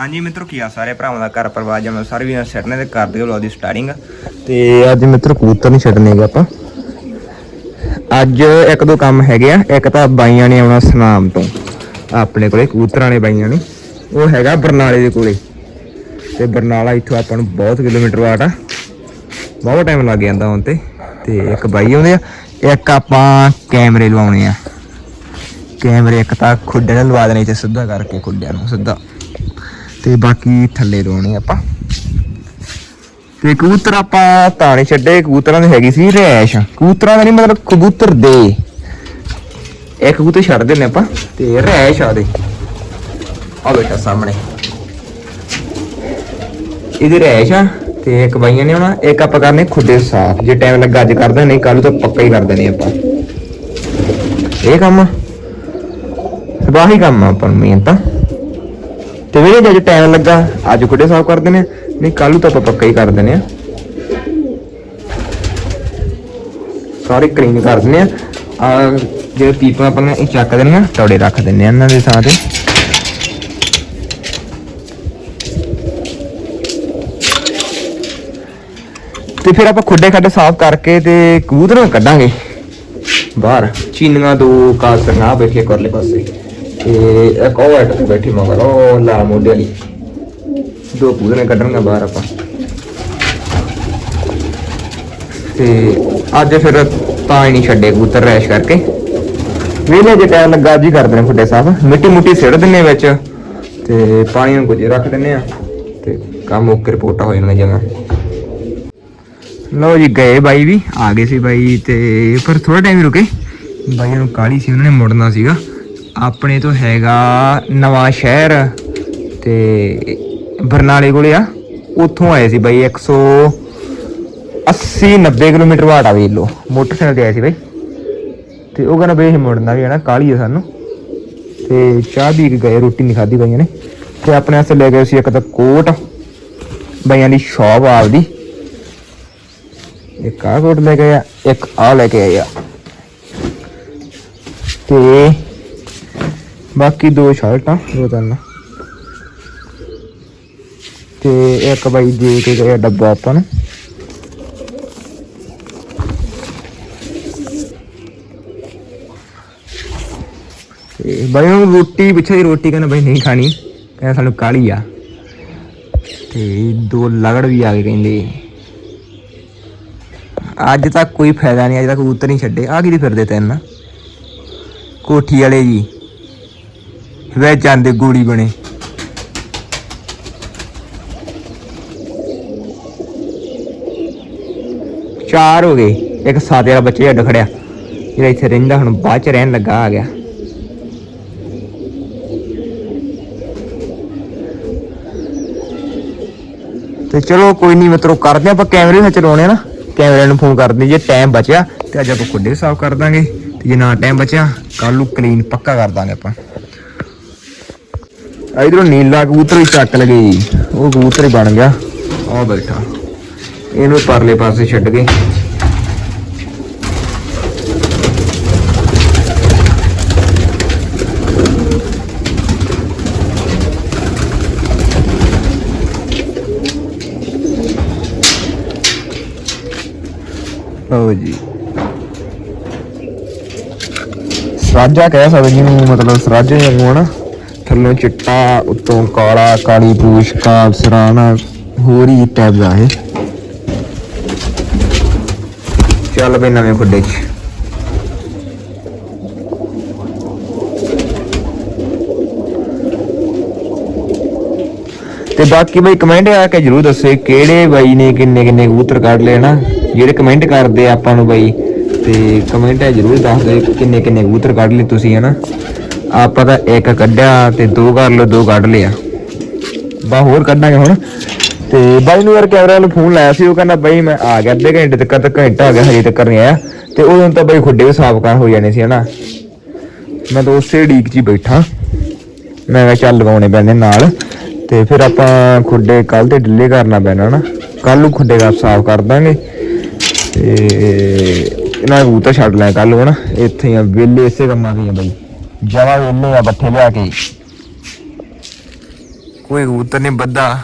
ਹਾਂਜੀ ਮਿੱਤਰੋ, ਕੀ ਆ ਸਾਰੇ ਭਰਾਵਾਂ ਦਾ ਘਰ ਪਰਿਵਾਰ ਜਮਾ ਸਾਰੇ ਵੀ ਛੱਡਨੇ ਤੇ ਕਰਦੇ ਹੋ ਵਲੌਗ ਦੀ ਸਟਾਰਟਿੰਗ ਤੇ ਅੱਜ ਮਿੱਤਰ, ਕਬੂਤਰ ਨਹੀਂ ਛੱਡਣੇਗੇ ਆਪਾਂ। ਅੱਜ ਇੱਕ ਦੋ ਕੰਮ ਹੈਗੇ ਆ। ਇੱਕ ਤਾਂ ਬਾਈਆਂ ਨੇ ਆਉਣਾ ਸਨਾਮ ਤੋਂ, ਆਪਣੇ ਕੋਲੇ, ਕਬੂਤਰਾਂ ਨੇ ਬਾਈਆਂ ਨੇ। ਉਹ ਹੈਗਾ ਬਰਨਾਲੇ ਦੇ ਕੋਲੇ। ਤੇ ਬਰਨਾਲਾ ਇੱਥੋਂ ਆਪਾਂ ਨੂੰ ਬਹੁਤ ਕਿਲੋਮੀਟਰ ਵਾਟ ਆ। ਬਹੁਤ ਟਾਈਮ ਲੱਗ ਜਾਂਦਾ ਹੁਣ ਤੇ। ਤੇ ਇੱਕ ਬਾਈ ਆਉਂਦੇ ਆ, ਇੱਕ ਆਪਾਂ ਕੈਮਰੇ ਲਵਾਉਣੇ ਆ। ਕੈਮਰੇ ਇੱਕ ਤਾਂ ਖੁੱਡੇ ਨਾਲ ਲਵਾ ਦੇਣੇ ਤੇ ਸਿੱਧਾ ਕਰਕੇ ਖੁੱਡਿਆਂ ਨੂੰ, ਸਿੱਧਾ। ਤੇ ਬਾਕੀ ਥੱਲੇ ਰੋਣੇ ਆਪਾਂ। ਤੇ ਕਬੂਤਰ ਆਪਾਂ ਤਾਂ ਨਹੀਂ ਛੱਡੇ, ਕਬੂਤਰਾਂ ਦੀ ਹੈਗੀ ਸੀ ਰੈਸ਼। ਕਬੂਤਰਾਂ ਦਾ ਨਹੀਂ, ਮਤਲਬ ਕਬੂਤਰ ਦੇ। ਇੱਕ ਕਬੂਤਰ ਛੱਡ ਦਿੰਨੇ ਆਪਾਂ, ਤੇ ਰੈਸ਼ ਆ ਦੇ। ਆ ਬੇਟਾ ਸਾਹਮਣੇ। ਇਹਦੀ ਰੈਸ਼ ਆ, ਤੇ ਇੱਕ ਬਾਈਆਂ ਨੇ ਆਉਣਾ, ਇੱਕ ਆਪਾਂ ਕਰਨੇ ਖੁੱਡੇ ਸਾਫ਼। ਜੇ ਟਾਈਮ ਲੱਗਾ ਅੱਜ ਕਰਦੇ ਨਹੀਂ ਕੱਲ ਤਾਂ ਪੱਕਾ ਹੀ ਕਰਦੇ ਨੇ ਆਪਾਂ। ਇਹ ਕੰਮ ਸਬਾਹੀ ਕੰਮ ਆ ਆਪਾਂ ਨੂੰ ਮੇਨ ਤਾਂ। ਤੇ ਵੀਰੇ ਜੇ ਟਾਈਮ ਲੱਗਾ ਅੱਜ ਖੁੱਡੇ ਸਾਫ਼ ਕਰ ਦਿੰਨੇ ਆ, ਨਹੀਂ ਕੱਲ ਨੂੰ ਤਾਂ ਆਪਾਂ ਪੱਕਾ ਹੀ ਕਰ ਦਿੰਨੇ ਆ। ਸਾਰੇ ਕਲੀਨ ਕਰ ਦਿੰਨੇ ਆ। ਆ ਜਿਹੜੇ ਪੀਪਾਂ ਆਪਾਂ ਨੇ ਇਹ ਚੱਕ ਦੇਣੀਆਂ ਤੌੜੇ ਰੱਖ ਦਿੰਨੇ ਆ ਇਹਨਾਂ ਦੇ ਥਾਂ ਤੇ। ਤੇ ਫਿਰ ਆਪਾਂ ਖੁੱਡੇ ਖੱਡੇ ਸਾਫ਼ ਕਰਕੇ ਤੇ ਕਬੂਤਰਾਂ ਕੱਢਾਂਗੇ। ਬਾਹਰ ਚੀਨੀਆਂ ਦੋ ਕਾਸਰਨਾ ਬੈਠੇ ਕਰਲੇ ਪਾਸੇ। ਤੇ ਇੱਕ ਉਹ ਐਟ ਤੇ ਬੈਠੀ ਮਗਰ ਉਹ ਲਾ ਮੋਢੇ ਵਾਲੀ। ਦੋ ਕਬੂਤਰਾਂ ਕੱਢਣਗੇ ਬਾਹਰ ਆਪਾਂ। ਤੇ ਅੱਜ ਫਿਰ ਤਾਂ ਹੀ ਨਹੀਂ ਛੱਡੇ ਕਬੂਤਰ ਰੈਸ਼ ਕਰਕੇ। ਵੇਲੇ ਜੇ ਟਾਈਮ ਲੱਗਾ ਜੀ ਕਰਦੇ ਨੇ ਖੁੱਡੇ ਸਾਫ਼। ਮਿੱਟੀ ਮੁੱਟੀ ਸਿੜ ਦਿੰਨੇ ਵਿੱਚ। ਤੇ ਪਾਣੀ ਨੂੰ ਕੁਝ ਰੱਖ ਦਿੰਨੇ ਆ। ਤੇ ਕੰਮ ਓਕੇ ਰਿਪੋਰਟਾਂ ਹੋ ਜਾਣਗੀਆਂ ਜਮਾਂ। ਲਓ ਜੀ, ਗਏ ਬਾਈ ਵੀ। ਆ ਗਏ ਸੀ ਬਾਈ ਤੇ ਪਰ ਥੋੜਾ ਟਾਈਮ ਰੁਕੇ। ਬਾਈਆਂ ਨੂੰ ਕਾਲੀ ਸੀ, ਉਹਨਾਂ ਨੇ ਮੁੜਨਾ ਸੀਗਾ। ਆਪਣੇ ਤੋਂ ਹੈਗਾ ਨਵਾਂ ਸ਼ਹਿਰ ਤੇ ਬਰਨਾਲੇ ਕੋਲੇ ਆ। ਉੱਥੋਂ ਆਏ ਸੀ ਬਾਈ 180 90 ਕਿਲੋਮੀਟਰ ਬਾਅਦ ਆ ਵੇਖ ਲੋ। ਮੋਟਰਸਾਈਕਲ ਤੇ ਆਏ ਸੀ ਬਾਈ। ਤੇ ਉਹ ਕਹਿੰਦਾ ਬਈ ਇਹ ਮੁੜਨਾ ਵੀ ਹੈ ਨਾ ਕਾਲੀ ਆ ਸਾਨੂੰ। ਤੇ ਚਾਹ ਪੀ ਕੇ ਗਏ, ਰੋਟੀ ਨਹੀਂ ਖਾਧੀ ਬਾਈਆਂ ਨੇ। ਤੇ ਆਪਣੇ ਵਾਸਤੇ ਲੈ ਗਏ ਸੀ ਇੱਕ ਤਾਂ ਕੋਟ, ਬਾਈਆਂ ਦੀ ਸ਼ੌਪ ਆਪਦੀ ਇੱਕ ਆਹ ਕੋਟ ਲੈ ਕੇ ਆਇਆ, ਇੱਕ ਆ ਲੈ ਕੇ ਆਇਆ। ਤੇ ਬਾਕੀ ਦੋ ਸ਼ਰਟਾਂ, ਦੋ ਤਿੰਨ। ਤੇ ਇੱਕ ਬਾਈ ਦੇ ਕੇ ਗਿਆ ਡੱਬਾ ਆਪਾਂ ਨੂੰ। ਤੇ ਬਾਈ ਨੂੰ ਰੋਟੀ, ਪਿੱਛੇ ਦੀ ਰੋਟੀ ਕਹਿੰਦਾ ਬਾਈ ਨਹੀਂ ਖਾਣੀ, ਕਹਿੰਦਾ ਸਾਨੂੰ ਕਾਲੀ ਆ। ਤੇ ਦੋ ਲਗੜ ਵੀ ਆ ਗਏ ਕਹਿੰਦੇ। ਅੱਜ ਤੱਕ ਕੋਈ ਫਾਇਦਾ ਨਹੀਂ, ਅੱਜ ਤੱਕ ਕਬੂਤਰ ਨਹੀਂ ਛੱਡੇ। ਆ ਕਿਹਦੀ ਫਿਰਦੇ ਤਿੰਨ? ਕੋਠੀ ਵਾਲੇ ਜੀ। ਵੇ ਜਾਂਦੇ ਗੋਲੀ ਬਣੇ। ਚਾਰ ਹੋ ਗਏ। ਇੱਕ ਸਾਦੇ ਵਾਲਾ ਬੱਚੇ ਅੱਡ ਖੜਿਆ। ਜਿਹੜਾ ਇੱਥੇ ਰਹਿੰਦਾ ਹੁਣ ਬਾਅਦ ਚ ਰਹਿਣ ਲੱਗਾ, ਆ ਗਿਆ। ਤੇ ਚਲੋ ਕੋਈ ਨਹੀਂ ਮਿੱਤਰੋ ਕਰਦੇ ਆਪਾਂ ਕੈਮਰੇ ਨਾਲ ਚਲਾਉਣੇ ਆ ਨਾ। ਕੈਮਰੇ ਨੂੰ ਫੋਨ ਕਰਦੇ ਜੇ ਟਾਈਮ ਬਚਿਆ ਤੇ ਅੱਜ ਆਪਾਂ ਖੁੱਡੇ ਸਾਫ਼ ਕਰ ਦਾਂਗੇ। ਤੇ ਜੇ ਨਾ ਟਾਈਮ ਬਚਿਆ ਕੱਲ ਨੂੰ ਕਲੀਨ ਪੱਕਾ ਕਰ ਦਾਂਗੇ ਆਪਾਂ। ਇਧਰੋਂ ਨੀਲਾ ਕਬੂਤਰ ਵੀ ਚੱਕ ਲਗੇ ਜੀ। ਉਹ ਕਬੂਤਰ ਹੀ ਬਣ ਗਿਆ। ਆ ਬੈਠਾ। ਇਹਨੂੰ ਪਰਲੇ ਪਾਸੇ ਛੱਡ ਗਏ ਲਓ ਜੀ। ਸਰਾਜਾ ਕਹਿ ਸਕਦੇ ਜਿਹਨੂੰ ਮਤਲਬ ਸਰਾਜੇ ਵਾਂਗੂ ਹਨਾ। ਥੱਲੋਂ ਚਿੱਟਾ, ਉੱਤੋਂ ਕਾਲਾ, ਕਾਲੀ ਪੂਛ ਕਾਲ ਸਰਾਣਾ, ਹੋਰ ਹੀ ਟੈਬ ਦਾ ਇਹ। ਚੱਲ ਬਈ ਨਵੇਂ ਖੁੱਡੇ 'ਚ। ਤੇ ਬਾਕੀ ਬਈ ਕਮੈਂਟ ਆ ਕੇ ਜਰੂਰ ਦੱਸੇ ਕਿਹੜੇ ਬਾਈ ਨੇ ਕਿੰਨੇ ਕਿੰਨੇ ਕਬੂਤਰ ਕੱਢ ਲਏ ਨਾ ਜਿਹੜੇ ਕਮੈਂਟ ਕਰਦੇ ਆਪਾਂ ਨੂੰ ਬਾਈ, ਤੇ ਕਮੈਂਟ ਆ ਜਰੂਰ ਦੱਸ ਦਿਓ ਕਿੰਨੇ ਕਿੰਨੇ ਕਬੂਤਰ ਕੱਢ ਲਏ ਤੁਸੀਂ ਹਨਾ। ਆਪਾਂ ਤਾਂ ਇੱਕ ਕੱਢਿਆ ਤੇ ਦੋ ਕਰ ਲਓ, ਦੋ ਕੱਢ ਲਿਆ ਬਾ ਹੋਰ ਕੱਢਾਂਗੇ ਹੁਣ। ਤੇ ਬਾਈ ਨੂੰ ਯਾਰ ਕੈਮਰਾ ਵਾਲਾ ਫੋਨ ਲਾਇਆ ਸੀ, ਉਹ ਕਹਿੰਦਾ ਬਾਈ ਮੈਂ ਆ ਗਿਆ, ਅੱਧੇ ਘੰਟੇ ਤੱਕ ਤਾਂ ਘੰਟਾ ਆ ਗਿਆ ਹਜੇ ਤੱਕ ਨਹੀਂ ਆਇਆ। ਤੇ ਉਦੋਂ ਤਾਂ ਬਾਈ ਖੁੱਡੇ ਵੀ ਸਾਫ਼ ਕਰ ਹੋ ਜਾਣੇ ਸੀ, ਹਨਾ। ਮੈਂ ਤਾਂ ਉਸੇ ਡੀਕ 'ਚ ਹੀ ਬੈਠਾ। ਮੈਂ ਕਿਹਾ ਚੱਲ ਲਗਾਉਣੇ ਪੈਣੇ ਨਾਲ। ਤੇ ਫਿਰ ਆਪਾਂ ਖੁੱਡੇ ਕੱਲ ਤੇ ਡਿਲੇ ਕਰਨਾ ਪੈਣਾ ਨਾ ਕੱਲ ਨੂੰ ਖੁੱਡੇ ਦਾ ਸਾਫ਼ ਕਰ ਦਾਂਗੇ। ਤੇ ਇਹਨਾਂ ਨੂੰ ਤਾਂ ਛੱਡ ਲੈ ਕੱਲ ਨੂੰ ਨਾ ਇੱਥੇ ਆ, ਵਿਹਲੇ ਇਸੇ ਕੰਮਾਂ ਦੇ ਆ ਬਈ। ਜਵਾ ਵਿਹਲੇ ਆ ਬੱਠੇ ਲਿਆ ਕੇ। ਕੋਈ ਕਬੂਤਰ ਨੇ ਬੱਦਾ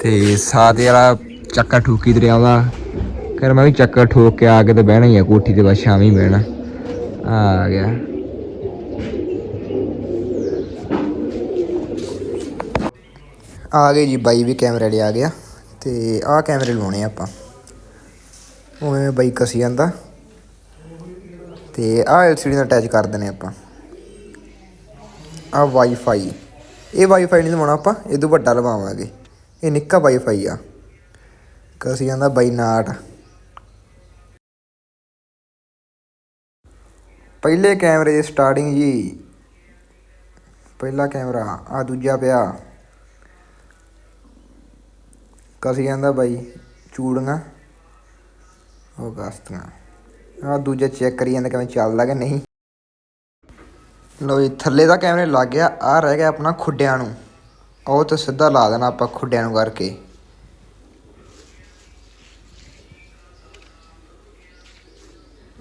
ਤੇ ਸਾਥ ਵਾਲਾ ਚੱਕਾ ਠੂਕੀ ਦਰਿਆ ਦਾ ਕਰ ਮੈਂ ਵੀ ਚੱਕਾ ਠੋਕ ਕੇ ਆ ਕੇ ਤੇ ਬਹਿਣਾ ਹੀ ਆ, ਕੋਠੀ ਤੇ ਬਸ ਸ਼ਾਮੀ ਬਹਿਣਾ। ਆ ਗਿਆ। ਆ ਗਏ ਜੀ, ਬਾਈ ਵੀ ਕੈਮਰੇ ਲਈ ਆ ਗਿਆ। ਤੇ ਆਹ ਕੈਮਰੇ ਲਾਉਣੇ ਆ ਆਪਾਂ। ਉਵੇਂ ਬਾਈ ਕਸੀ ਜਾਂਦਾ। ਤੇ ਆਹ ਐਲਸੀਡੀ ਨਾਲ ਅਟੈਚ ਕਰ ਦਿੰਨੇ ਆਪਾਂ। ਆ ਵਾਈਫਾਈ ਇਹ ਵਾਈਫਾਈ ਨਹੀਂ ਲਵਾਉਣਾ ਆਪਾਂ ਇਹ ਤੋਂ ਵੱਡਾ ਲਵਾਵਾਂਗੇ। ਇਹ ਨਿੱਕਾ ਵਾਈਫਾਈ ਆ। ਕਸੀ ਜਾਂਦਾ ਬਾਈ ਨਾਟ। ਪਹਿਲੇ ਕੈਮਰੇ ਦੀ ਸਟਾਰਟਿੰਗ ਜੀ। ਪਹਿਲਾ ਕੈਮਰਾ, ਆ ਦੂਜਾ ਪਿਆ। ਕਸੀ ਜਾਂਦਾ ਬਾਈ ਚੂੜੀਆਂ। ਉਹ ਗਸਤੀਆਂ ਆ ਦੂਜਾ ਚੈੱਕ ਕਰੀ ਜਾਂਦਾ ਕਿਵੇਂ ਚੱਲਦਾ ਕਿ ਨਹੀਂ। ਲਓ ਜੀ, ਥੱਲੇ ਦਾ ਕੈਮਰੇ ਲੱਗ ਗਿਆ ਆ ਰਹਿ ਗਿਆ ਆਪਣਾ ਖੁੱਡਿਆਂ ਨੂੰ। ਉਹ ਤਾਂ ਸਿੱਧਾ ਲਾ ਦੇਣਾ ਆਪਾਂ ਖੁੱਡਿਆਂ ਨੂੰ ਕਰਕੇ।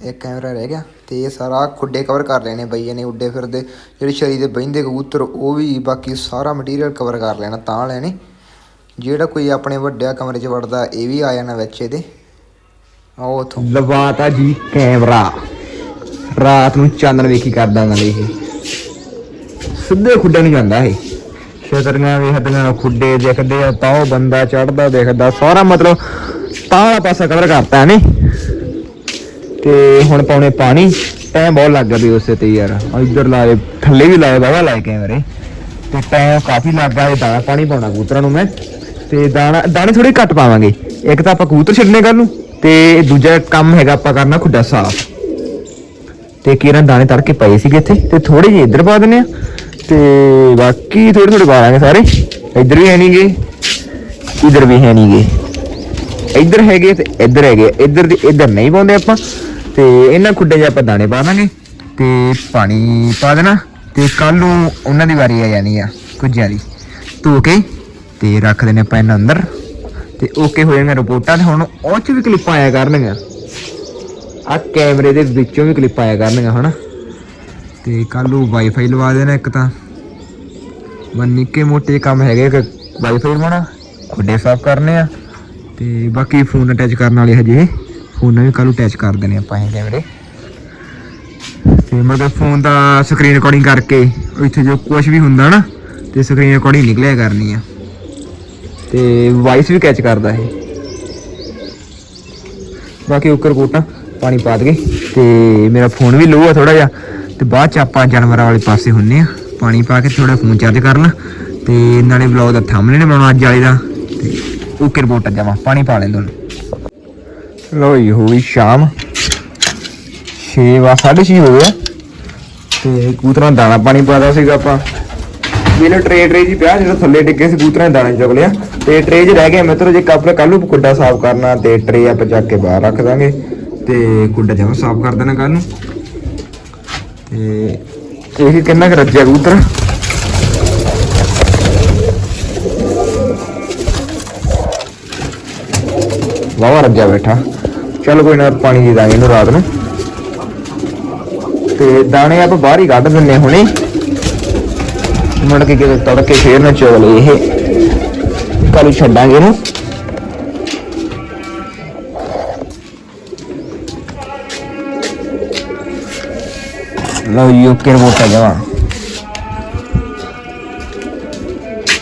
ਇਹ ਕੈਮਰਾ ਰਹਿ ਗਿਆ ਤੇ ਇਹ ਸਾਰਾ ਖੁੱਡੇ ਕਵਰ ਕਰ ਲੈਣੇ ਬਈਏ ਨੇ ਉੱਡੇ ਫਿਰਦੇ। ਜਿਹੜੇ ਸ਼ਰੀਰ ਦੇ ਬਹਿੰਦੇ ਕਬੂਤਰ, ਉਹ ਵੀ ਬਾਕੀ ਸਾਰਾ ਮਟੀਰੀਅਲ ਕਵਰ ਕਰ ਲੈਣਾ, ਤਾਂ ਲੈਣੇ। ਜਿਹੜਾ ਕੋਈ ਆਪਣੇ ਵੱਡਿਆ ਕਮਰੇ 'ਚ ਵੜਦਾ, ਇਹ ਵੀ ਆ ਜਾਣਾ ਵਿੱਚ ਇਹਦੇ। ਆਓ ਉਥੋਂ। ਲਵਾਤਾ ਜੀ ਕੈਮਰਾ। ਰਾਤ ਨੂੰ ਚਾਨਣ ਵੇਖੀ ਕਰਦਾ ਨਾਲ ਇਹ। ਸਿੱਧੇ ਖੁੱਡੇ ਨੂੰ ਜਾਂਦਾ ਇਹ। ਛਤਰੀਆਂ ਵੇਖਦੀਆਂ ਖੁੱਡੇ ਦੇਖਦੇ ਆ, ਤਾਂ ਉਹ ਬੰਦਾ ਚੜਦਾ ਦੇਖਦਾ, ਸਾਰਾ ਮਤਲਬ ਤਾਂ ਵਾਲਾ ਪਾਸਾ ਕਵਰ ਕਰਤਾ ਨੇ ਤੇ ਹੁਣ ਪਾਉਣੇ ਪਾਣੀ ਟਾਈਮ ਬਹੁਤ ਲੱਗ ਗਿਆ ਵੀ ਉਸੇ ਤੇ ਯਾਰ। ਇੱਧਰ ਲਾਏ ਥੱਲੇ ਵੀ ਲਾਏ ਬਾਬਾ ਲਾਏ ਕੈਮਰੇ। ਤੇ ਟਾਈਮ ਕਾਫੀ ਲੱਗ ਗਿਆ, ਇਹ ਦਾਣਾ ਪਾਣੀ ਪਾਉਣਾ ਕਬੂਤਰਾਂ ਨੂੰ ਮੈਂ। ਤੇ ਦਾਣਾ, ਦਾਣੇ ਥੋੜੇ ਘੱਟ ਪਾਵਾਂਗੇ। ਇੱਕ ਤਾਂ ਆਪਾਂ ਕਬੂਤਰ ਛੱਡਨੇ ਕੱਲ ਨੂੰ, ਤੇ ਦੂਜਾ ਕੰਮ ਹੈਗਾ ਆਪਾਂ ਕਰਨਾ ਖੁੱਡਾ ਸਾਫ਼। ਤੇ ਕਿਰਨ ਦਾਣੇ ਤੜਕੇ ਪਏ ਸੀਗੇ ਇੱਥੇ, ਤੇ ਥੋੜੇ ਜਿਹੇ ਇੱਧਰ ਪਾ ਦਿੰਨੇ ਆ ਤੇ ਬਾਕੀ ਥੋੜੇ ਥੋੜੇ ਪਾ ਲਾਂਗੇ ਸਾਰੇ। ਇੱਧਰ ਵੀ ਹੈ ਨਹੀਂਗੇ ਇੱਧਰ ਵੀ ਹੈ ਨਹੀਂਗੇ ਇੱਧਰ ਹੈਗੇ ਤੇ ਇੱਧਰ ਹੈਗੇ ਇੱਧਰ ਦੇ ਇੱਧਰ ਨਹੀਂ ਪਾਉਂਦੇ ਆਪਾਂ। ਤੇ ਇਹਨਾਂ ਖੁੱਡੇ 'ਚ ਆਪਾਂ ਦਾਣੇ ਪਾ ਦਾਂਗੇ ਤੇ ਪਾਣੀ ਪਾ ਦੇਣਾ, ਤੇ ਕੱਲ ਨੂੰ ਉਹਨਾਂ ਦੀ ਵਾਰੀ ਆ ਜਾਣੀ ਆ ਕੁਝਿਆਂ ਦੀ। ਧੋ ਕੇ ਤੇ ਰੱਖ ਦੇਣੇ ਆਪਾਂ ਇਹਨਾਂ ਅੰਦਰ। ਤੇ ਓਕੇ ਹੋ ਜਾਣਗੇ ਰਿਪੋਰਟਾਂ, ਤੇ ਹੁਣ ਉਹ 'ਚ ਵੀ ਕਲਿੱਪਾਂ ਆਇਆ ਕਰਨਗੀਆਂ। ਆ ਕੈਮਰੇ ਦੇ ਵਿੱਚੋਂ ਵੀ ਕਲਿੱਪ ਆਇਆ ਕਰਨਗੀਆਂ, ਹਨਾ? ਤੇ ਕੱਲ ਨੂੰ ਵਾਈਫਾਈ ਲਵਾ ਦੇਣਾ ਇੱਕ ਤਾਂ। ਬਨ ਨਿੱਕੇ ਮੋਟੇ ਕੰਮ ਹੈਗੇ ਕਿ ਵਾਈਫਾਈ ਲਵਾਉਣਾ, ਖੁੱਡੇ ਸਾਫ਼ ਕਰਨੇ ਆ, ਤੇ ਬਾਕੀ ਫੋਨ ਅਟੈਚ ਕਰਨ ਵਾਲੇ ਹਜੇ। ਫੋਨ ਵੀ ਕੱਲ ਨੂੰ ਅਟੈਚ ਕਰ ਦੇਣੇ ਆਪਾਂ ਇਹ ਕੈਮਰੇ। ਤੇ ਮਤਲਬ ਫੋਨ ਦਾ ਸਕਰੀਨ ਰਿਕਾਰਡਿੰਗ ਕਰਕੇ ਇੱਥੇ ਜੋ ਕੁਝ ਵੀ ਹੁੰਦਾ ਨਾ, ਤੇ ਸਕਰੀਨ ਰਿਕਾਰਡਿੰਗ ਨਿਕਲਿਆ ਕਰਨੀ ਆ। ਤੇ ਵਾਇਸ ਵੀ ਕੈਚ ਕਰਦਾ ਇਹ। ਬਾਕੀ ਉੱਕਰ ਕੋਟਾ। ਪਾਣੀ ਪਾ ਦਗੇ ਤੇ ਮੇਰਾ ਫੋਨ ਵੀ ਲੋ ਆ ਥੋੜਾ ਜਿਹਾ ਤੇ ਬਾਅਦ ਚ ਆਪਾਂ ਜਾਨਵਰਾਂ ਵਾਲੇ ਪਾਸੇ ਹੁੰਨੇ ਆ। ਪਾਣੀ ਪਾ ਕੇ ਥੋੜਾ ਫੋਨ ਚਾਰਜ ਕਰਨਾ ਲਾਂ ਤੇ ਨਾਲੇ ਵਲੌਗ ਦਾ ਥੰਬਨੇਲ ਬਣਾਉਣਾ ਅੱਜ ਵਾਲੇ ਦਾ। ਤੇ ਉੱਕਰ ਕੋਟਾ ਜਾਵਾਂ ਪਾਣੀ ਪਾ ਲੈਂਦੇ ਹੁਣ ਲੋ ਜੀ, ਹੋ ਸ਼ਾਮ। 6 ਵਾ 6:30 ਹੋ ਗਿਆ ਤੇ ਕਬੂਤਰਾਂ ਨੂੰ ਦਾਣਾ ਪਾਣੀ ਪਾਦਾ ਸੀਗਾ ਆਪਾਂ। ਮੇਰੇ ਟਰੇ ਟਰੇ ਜੀ ਪਿਆ ਜਿਹੜਾ ਥੱਲੇ ਡਿੱਗੇ ਸੀ, ਕਬੂਤਰਾਂ ਦਾਣੇ ਚੁਗ ਲਿਆ। ਤੇ ਟਰੇ 'ਚ ਰਹਿ ਗਏ ਮਿੱਤਰੋ ਜੇ ਕੱਪ ਕੱਲ ਨੂੰ ਕੁੱਡਾ ਸਾਫ਼ ਕਰਨਾ ਤੇ ਟਰੇ ਆਪਾਂ ਚੱਕ ਕੇ ਬਾਹਰ ਰੱਖ ਦਾਂਗੇ। ਤੇ ਕੁੱਡਾ ਜਮਾ ਸਾਫ਼ ਕਰ ਦੇਣਾ ਕੱਲ ਨੂੰ। ਤੇ ਇਹ ਕਿੰਨਾ ਕੁ ਰੱਜਿਆ ਕਬੂਤਰ? ਵਾਵਾ ਰੱਜਿਆ ਬੈਠਾ। ਚੱਲ ਕੋਈ ਨਾ, ਪਾਣੀ ਦੇ ਦਾਂਗੇ ਇਹਨੂੰ ਰਾਤ ਨੂੰ। ਤੇ ਦਾਣੇ ਆਪਾਂ ਬਾਹਰ ਹੀ ਕੱਢ ਦਿੰਨੇ ਹੁਣੇ। ਮੁੜ ਕੇ ਕਿਤੇ ਤੜਕੇ ਫੇਰ ਨਾ ਚੋਲੇ ਇਹ। ਕੱਲ ਛੱਡਾਂਗੇ ਇਹਨੂੰ। ਲਓ ਯੋ ਕੇ ਮੋਟਾ ਜਵਾ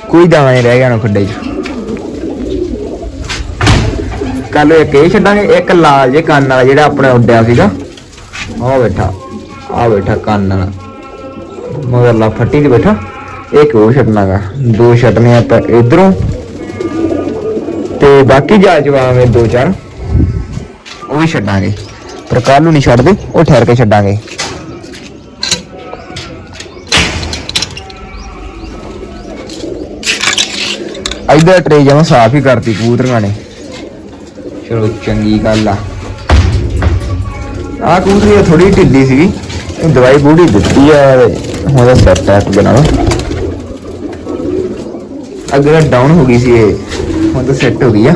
ਕੋਈ ਦਾਣਾ ਨਹੀਂ ਰਹਿ ਗਿਆ ਖੱਡੇ 'ਚ। ਕੱਲ ਇੱਕ ਇਹ ਛੱਡਾਂਗੇ, ਇੱਕ ਲਾਲ ਜੇ ਕੰਨ ਵਾਲਾ ਜਿਹੜਾ ਆਪਣੇ ਉੱਡਿਆ ਸੀਗਾ। ਉਹ ਬੈਠਾ ਆ ਬੈਠਾ ਕੰਨ ਵਾਲਾ ਮਗਰਲਾ ਫੱਟੀ ਤੇ ਬੈਠਾ। ਇੱਕ ਉਹ ਛੱਡਣਾਗਾ, ਦੋ ਛੱਡਨੇ ਆਪਾਂ ਇਧਰੋਂ। ਤੇ ਬਾਕੀ ਜਾ ਜਵਾਵੇਂ ਦੋ ਚਾਰ। ਉਹ ਵੀ ਛੱਡਾਂਗੇ। ਪਰ ਕੱਲ ਨੂੰ ਨਹੀਂ ਛੱਡਦੇ, ਉਹ ਠਹਿਰ ਕੇ ਛੱਡਾਂਗੇ। ਇਧਰ ਟਰੇ ਜਮਾ ਸਾਫ਼ ਹੀ ਕਰਤੀ ਕਬੂਤਰਾਂ ਨੇ। ਚਲੋ, ਚੰਗੀ ਗੱਲ ਆ। ਆ ਕਬੂਤਰੀ ਥੋੜੀ ਢਿੱਲੀ ਸੀਗੀ। ਦਵਾਈ ਬੂੜੀ ਦਿੱਤੀ ਆ, ਹੁਣ ਦਾ ਸੈੱਟ ਹੈ ਬਣਾ ਅੱਗੇ ਡਾਊਨ ਹੋ ਗਈ ਸੀ ਇਹ। ਹੁਣ ਤਾਂ ਸੈੱਟ ਹੋ ਗਈ ਆ।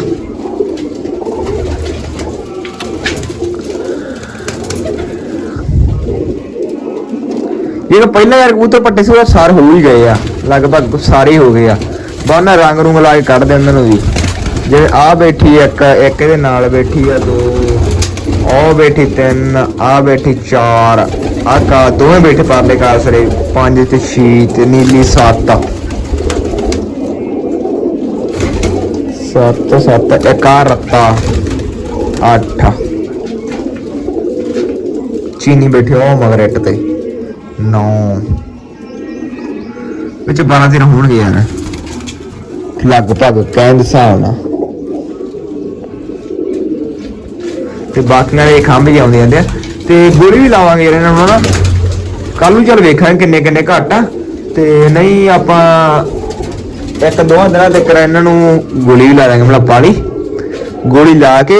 ਇਹ ਪਹਿਲਾਂ ਯਾਰ ਕਬੂਤਰ ਪੱਟੇ ਸੀ ਉਹ ਸਾਰ ਹੋ ਹੀ ਗਏ ਆ। ਲਗਭਗ ਸਾਰੇ ਹੀ ਹੋ ਗਏ ਆ। ਬਾਨਾ ਰੰਗ ਰੁੰਗ ਲਾ ਕੇ ਕੱਢ ਦੇ ਉਹਨਾਂ ਨੂੰ ਜੀ। ਜੇ ਆ ਬੈਠੀ ਇੱਕ ਇੱਕ ਇਹਦੇ ਨਾਲ ਬੈਠੀ ਆ, ਦੋ, ਉਹ ਬੈਠੀ ਤਿੰਨ ਆ ਬੈਠੀ ਚਾਰ ਆ ਕਾ ਦੋਵੇਂ ਬੈਠੇ ਪਰਲੇ ਕਾਸਰੇ ਪੰਜ ਤੇ ਛੇ ਤੇ ਨੀਲੀ ਸੱਤ। ਸੱਤ ਸੱਤ, ਇੱਕ ਆ ਰੱਤਾ, ਅੱਠ। ਚੀਨੀ ਬੈਠੇ ਉਹ ਮਗਰ ਇੱਟ ਤੇ, ਨੌ। ਵਿੱਚ 12 ਦਿਨ ਹੋਣਗੇ ਯਾਰ ਲਗਭਗ ਕਹਿਣ ਦੇ ਹਿਸਾਬ ਨਾਲ ਤੇ ਬਾਕੀਆਂ ਦੇ ਖੰਭ ਜਿਹੇ ਆਉਂਦੇ ਜਾਂਦੇ ਆ ਤੇ ਗੋਲੀ ਵੀ ਲਾਵਾਂਗੇ ਯਾਰ ਇਹਨਾਂ ਨੂੰ ਨਾ ਕੱਲ ਨੂੰ ਚੱਲ ਵੇਖਾਂਗੇ ਕਿੰਨੇ ਕਿੰਨੇ ਘੱਟ ਆ ਤੇ ਨਹੀਂ ਆਪਾਂ ਇੱਕ ਦੋ ਦਿਨਾਂ ਤੱਕ ਇਹਨਾਂ ਨੂੰ ਗੋਲੀ ਵੀ ਲਾ ਦਾਂਗੇ ਮਤਲਬ ਪਾਣੀ ਗੋਲੀ ਲਾ ਕੇ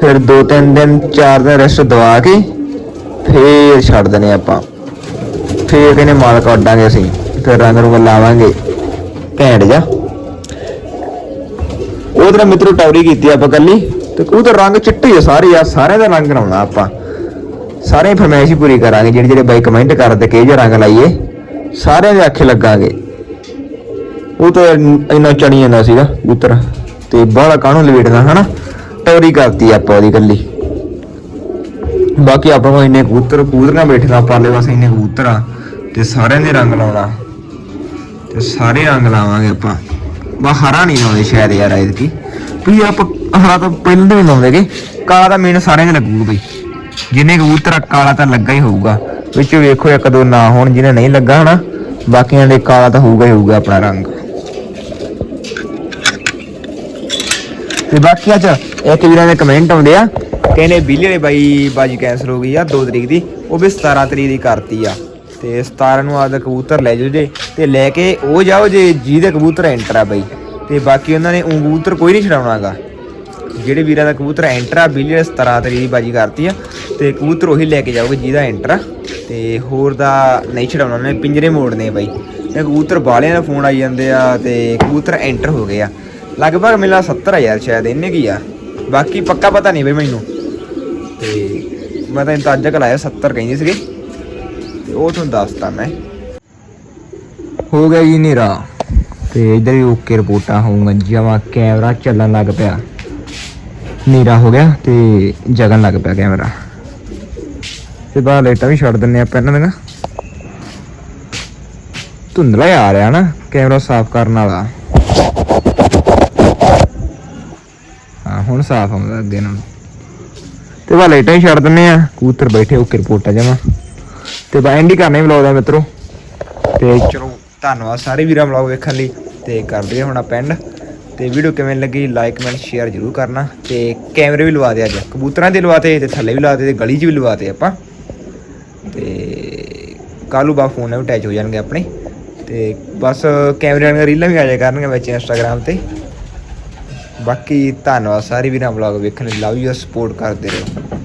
ਫਿਰ ਦੋ ਤਿੰਨ ਦਿਨ ਚਾਰ ਦਿਨ ਰੈਸਟ ਦਵਾ ਕੇ ਫੇਰ ਛੱਡ ਦਨੇ ਆਪਾਂ ਫੇਰ ਕਹਿੰਦੇ ਮਾਲਕ ਕੱਢਾਂਗੇ ਅਸੀਂ ਫਿਰ ਰੰਗ ਰੁੰਗ ਲਾਵਾਂਗੇ ਘੈਂਟ ਜਾ ਉਹ ਤਰ੍ਹਾਂ ਮਿੱਤਰੋ ਟੌਰੀ ਕੀਤੀ ਆਪਾਂ ਕੱਲੀ। ਤੇ ਉਹ ਤਾਂ ਰੰਗ ਚਿੱਟੇ ਆ ਸਾਰੇ ਆ ਸਾਰਿਆਂ ਦਾ ਰੰਗ ਕਰਾਉਣਾ ਆਪਾਂ। ਸਾਰੇ ਫਰਮਾਇਸ਼ ਹੀ ਪੂਰੀ ਕਰਾਂਗੇ, ਜਿਹੜੇ ਜਿਹੜੇ ਬਾਈ ਕਮੈਂਟ ਕਰਦੇ ਕਿ ਇਹ ਜਿਹਾ ਰੰਗ ਲਾਈਏ, ਸਾਰਿਆਂ ਦੇ ਆਖੇ ਲੱਗਾਂਗੇ। ਉਹ ਤਾਂ ਇੰਨਾ ਚੜੀ ਜਾਂਦਾ ਸੀਗਾ ਕਬੂਤਰ। ਤੇ ਬਾਹਲਾ ਕਾਹਨੂੰ ਲਵੇਟਦਾ, ਹਨਾ? ਟੌਰੀ ਕਰਤੀ ਆਪਾਂ ਉਹਦੀ ਕੱਲੀ। ਬਾਕੀ ਆਪਾਂ ਕੋਲ ਇੰਨੇ ਕਬੂਤਰ, ਕਬੂਤਰਾਂ ਬੈਠੀਆਂ ਪਾਲੇ ਪਾਸੇ ਇੰਨੇ ਕਬੂਤਰ ਆ। ਤੇ ਸਾਰਿਆਂ ਦੇ ਰੰਗ ਲਾਉਣਾ। ਤੇ ਸਾਰੇ ਰੰਗ ਲਾਵਾਂਗੇ ਆਪਾਂ। ਬਾ ਹਰਾ ਨਹੀਂ ਲਾਉਂਦੇ ਸ਼ਾਇਦ ਯਾਰ ਐਤਕੀ ਵੀ ਆਪਾਂ ਹਰਾ ਤਾਂ ਪਹਿਲਾਂ ਦੇ ਵੀ ਲਾਉਂਦੇਗੇ ਕਾਲਾ ਤਾਂ ਮੇਨ ਸਾਰਿਆਂ ਦੇ ਲੱਗੂਗਾ ਬਈ। ਜਿੰਨੇ ਕਬੂਤਰ ਕਾਲਾ ਤਾਂ ਲੱਗਾ ਹੀ ਹੋਊਗਾ। ਵਿੱਚ ਵੇਖੋ ਇੱਕ ਦੋ ਨਾ ਹੋਣ ਜਿਹਨੇ ਨਹੀਂ ਲੱਗਾ ਹਨਾ, ਬਾਕੀਆਂ ਦੇ ਕਾਲਾ ਤਾਂ ਹੋਊਗਾ ਹੀ ਹੋਊਗਾ ਆਪਣਾ ਰੰਗ। ਤੇ ਬਾਕੀਆਂ ਚ ਇੱਕ ਵੀਰਾਂ ਦੇ ਕਮੈਂਟ ਆਉਂਦੇ ਆ, ਕਹਿੰਦੇ ਬਿੱਲੀ ਵਾਲੇ ਬਾਈ ਬਾਜੀ ਕੈਂਸਲ ਹੋ ਗਈ ਆ 2 ਤਰੀਕ ਦੀ, ਉਹ ਵੀ 17 ਤਰੀਕ ਦੀ ਕਰਤੀ ਆ। ਤੇ 17 ਨੂੰ ਆਪਦਾ ਕਬੂਤਰ ਲੈ ਜਾਓ ਜੇ, ਤੇ ਲੈ ਕੇ ਉਹ ਜਾਓ ਜੇ ਜਿਹਦੇ ਕਬੂਤਰ ਐਂਟਰ ਆ ਬਈ। ਤੇ ਬਾਕੀ ਉਹਨਾਂ ਨੇ ਊਂ ਕਬੂਤਰ ਕੋਈ ਨਹੀਂ ਛਡਾਉਣਾਗਾ ਜਿਹੜੇ ਵੀਰਾਂ ਦਾ ਕਬੂਤਰ ਐਂਟਰ ਆ, ਬਿੱਲੀ ਵਾਲੇ 17 ਤਰੀਕ ਦੀ ਬਾਜੀ ਕਰਤੀ ਆ, ਤੇ ਕਬੂਤਰ ਉਹੀ ਲੈ ਕੇ ਜਾਓਗੇ ਜਿਹਦਾ ਐਂਟਰ ਆ। ਤੇ ਹੋਰ ਦਾ ਨਹੀਂ ਛਡਾਉਣਾ ਉਹਨੇ, ਪਿੰਜਰੇ ਮੋੜਨੇ ਆ ਬਾਈ। ਇਹ ਕਬੂਤਰ ਬਾਲਿਆਂ ਦਾ ਫੋਨ ਆਈ ਜਾਂਦੇ ਆ ਤੇ ਕਬੂਤਰ ਐਂਟਰ ਹੋ ਗਏ ਆ। ਲਗਭਗ ਮੇਲਾ 70 ਆ ਯਾਰ ਸ਼ਾਇਦ, ਇੰਨੇ ਕੀ ਆ। ਬਾਕੀ ਪੱਕਾ ਪਤਾ ਨਹੀਂ ਬਈ ਮੈਨੂੰ। ਤੇ ਮੈਂ ਤਾਂ ਅੰਦਾਜ਼ਾ ਲਾਇਆ 70 ਕਹਿੰਦੇ ਸੀਗੇ। ਤੇ ਉਹ ਤੁਹਾਨੂੰ ਦੱਸਤਾ ਮੈਂ। ਹੋ ਗਿਆ ਜੀ ਨੇਰਾ ਤੇ ਇਧਰ ਵੀ ਓਕੇ ਰਿਪੋਰਟਾਂ ਹੋਊਗਾ ਜਮਾ ਕੈਮਰਾ ਚੱਲਣ ਲੱਗ ਪਿਆ। ਨੀਰਾ ਹੋ ਗਿਆ ਤੇ ਜਗਣ ਲੱਗ ਪਿਆ ਕੈਮਰਾ ਤੇ ਬਾਹਰ ਲਾਈਟਾਂ ਵੀ ਛੱਡ ਦਿੰਨੇ ਆਪਾਂ ਇਹਨਾਂ ਦੀਆਂ। ਧੁੰਦਲਾ ਹੀ ਆ ਰਿਹਾ ਨਾ ਕੈਮਰਾ ਸਾਫ਼ ਕਰਨ ਵਾਲਾ। ਹਾਂ, ਹੁਣ ਸਾਫ਼ ਆਉਂਦਾ ਅੱਗੇ ਨਾਲੋਂ। ਤੇ ਬਾ ਲਾਈਟਾਂ ਹੀ ਛੱਡ ਦਿੰਨੇ ਆ ਕਬੂਤਰ ਬੈਠੇ ਓਕੇ ਰਿਪੋਰਟਾਂ ਜਮਾ। ਤੇ ਬਾ ਹੀ ਕਰਨੇ ਵਲੌਗ ਦਾ ਮਿੱਤਰੋ। ਤੇ ਚਲੋ, ਧੰਨਵਾਦ ਸਾਰੇ ਵੀਰਾਂ ਵਲੌਗ ਵੇਖਣ ਲਈ। ਤੇ ਕਰਦੇ ਹਾਂ ਹੁਣ ਆਪਾਂ ਐਂਡ ਤੇ ਵੀਡੀਓ ਕਿਵੇਂ ਲੱਗੀ ਲਾਈਕ ਕਮੈਂਟ ਸ਼ੇਅਰ ਜ਼ਰੂਰ ਕਰਨਾ। ਤੇ ਕੈਮਰੇ ਵੀ ਲਵਾ ਦੇ ਅੱਜ। ਕਬੂਤਰਾਂ ਦੇ ਲਵਾਤੇ ਤੇ ਥੱਲੇ ਵੀ ਲਵਾਤੇ ਤੇ ਗਲੀ 'ਚ ਵੀ ਲਵਾਤੇ ਆਪਾਂ। ਤੇ ਕਾਲੂ ਬਾ ਫੋਨ ਨਾਲ ਅਟੈਚ ਹੋ ਜਾਣਗੇ ਆਪਣੇ। ਤੇ ਬਸ ਕੈਮਰੇ ਵਾਲੀਆਂ ਰੀਲਾਂ ਵੀ ਆ ਜਾਇਆ ਕਰਨਗੇ ਵਿੱਚ ਇੰਸਟਾਗ੍ਰam ਤੇ। ਬਾਕੀ ਧੰਨਵਾਦ ਸਾਰੇ ਵੀਰਾਂ ਵਲੌਗ ਵੇਖਣ ਲਈ। ਲਵ ਯੂ ਸਪੋਰਟ ਕਰਦੇ ਰਹੋ।